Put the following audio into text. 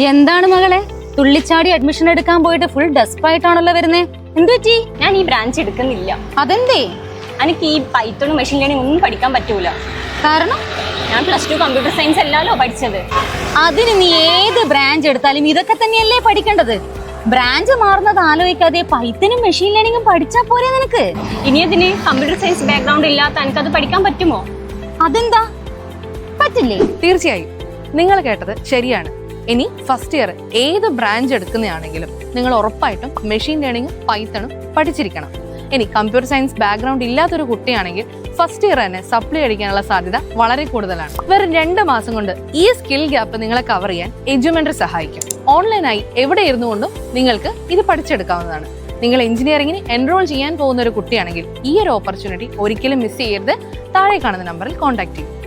എന്താണ് മകളെ? തുള്ളിച്ചാടി അഡ്മിഷൻ എടുക്കാൻ പോയിട്ട് ഫുൾ ഡെസ്പായിട്ടാണല്ലോ വരുന്നേ. എന്തുപറ്റി ഞാൻ ഈ ബ്രാഞ്ച് എടുക്കുന്നില്ല. അതെന്തേ? എനിക്ക് ഈ പൈത്തണും മെഷീൻ ലേണിംഗ് ഒന്നും പഠിക്കാൻ പറ്റൂല. കാരണം? ഞാൻ പ്ലസ് ടു കമ്പ്യൂട്ടർ സയൻസ് അല്ലല്ലോ പഠിച്ചത്. അതിന് നീ ഏത് ബ്രാഞ്ച് എടുത്താലും ഇതൊക്കെ തന്നെയല്ലേ പഠിക്കേണ്ടത്? ബ്രാഞ്ച് മാറുന്നത് ആലോചിക്കാതെ പൈത്തനും മെഷീൻ ലേണിംഗും പഠിച്ചാ പോരെ നിനക്ക്? ഇനി അതിന് കമ്പ്യൂട്ടർ സയൻസ് ബാക്ക്ഗ്രൗണ്ട് ഇല്ലാത്ത എനിക്കത് പഠിക്കാൻ പറ്റുമോ? അതെന്താ? പറ്റില്ലേ? തീർച്ചയായും. നിങ്ങൾ കേട്ടത് ശരിയാണ്. ഇനി ഫസ്റ്റ് ഇയർ ഏത് ബ്രാഞ്ച് എടുക്കുന്നതാണെങ്കിലും നിങ്ങൾ ഉറപ്പായിട്ടും മെഷീൻ ലേണിംഗും പൈത്തണും പഠിച്ചിരിക്കണം. ഇനി കമ്പ്യൂട്ടർ സയൻസ് ബാക്ക്ഗ്രൗണ്ട് ഇല്ലാത്തൊരു കുട്ടിയാണെങ്കിൽ ഫസ്റ്റ് ഇയർ തന്നെ സപ്ലൈ അടിക്കാനുള്ള സാധ്യത വളരെ കൂടുതലാണ്. വെറും രണ്ട് മാസം കൊണ്ട് ഈ സ്കിൽ ഗ്യാപ്പ് നിങ്ങളെ കവർ ചെയ്യാൻ എജുമെന്റർ സഹായിക്കും. ഓൺലൈനായി എവിടെ ഇരുന്നു കൊണ്ടും നിങ്ങൾക്ക് ഇത് പഠിച്ചെടുക്കാവുന്നതാണ്. നിങ്ങൾ എഞ്ചിനീയറിംഗിന് എൻറോൾ ചെയ്യാൻ പോകുന്ന ഒരു കുട്ടിയാണെങ്കിൽ ഈ ഒരു ഓപ്പർച്യൂണിറ്റി ഒരിക്കലും മിസ് ചെയ്യരുത്. താഴെ കാണുന്ന നമ്പറിൽ കോൺടാക്ട് ചെയ്യും.